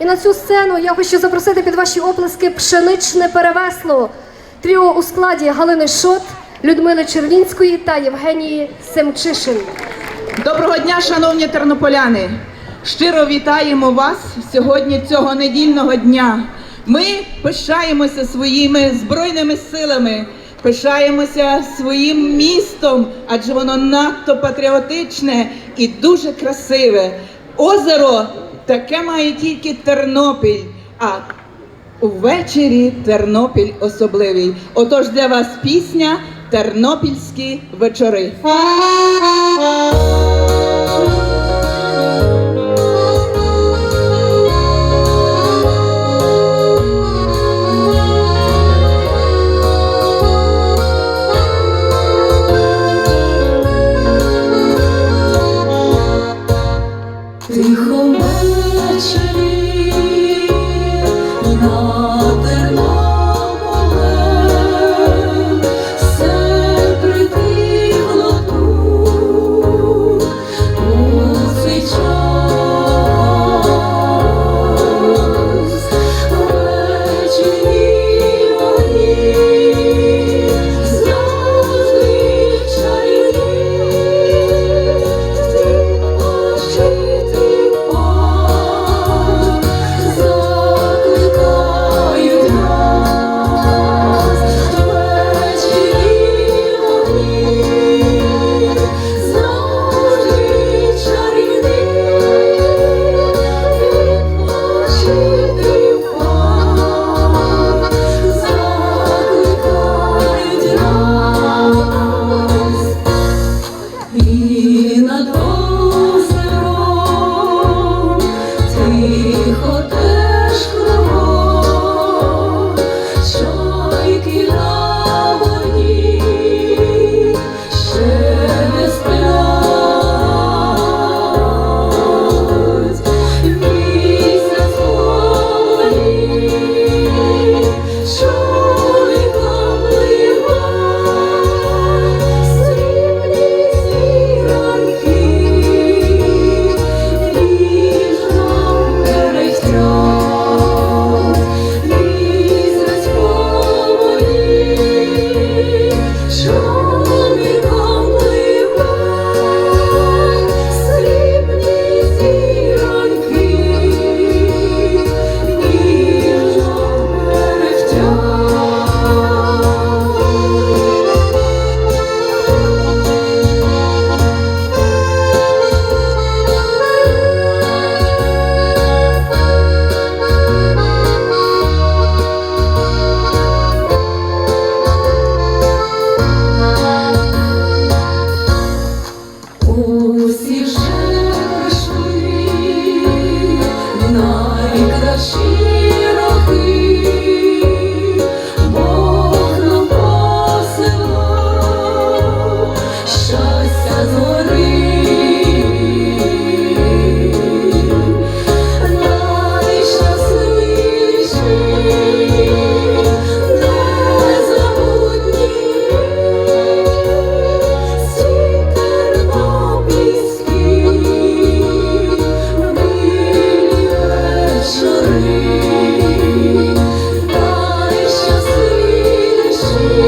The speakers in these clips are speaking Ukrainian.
І на цю сцену я хочу запросити під ваші оплески пшеничне перевесло. Тріо у складі Галини Шот, Людмили Червінської та Євгенії Семчишин. Доброго дня, шановні тернополяни! Щиро вітаємо вас сьогодні цього недільного дня. Ми пишаємося своїми збройними силами, пишаємося своїм містом, адже воно надто патріотичне і дуже красиве. Озеро таке має тільки Тернопіль. А Увечері Тернопіль особливий. Отож для вас пісня Тернопільські вечори. На me.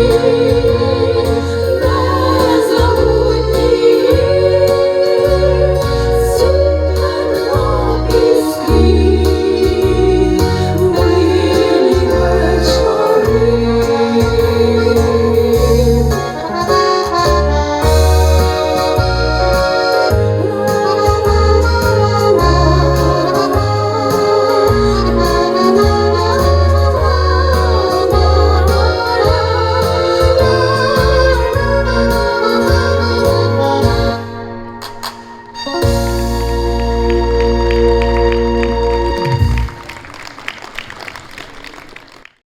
you.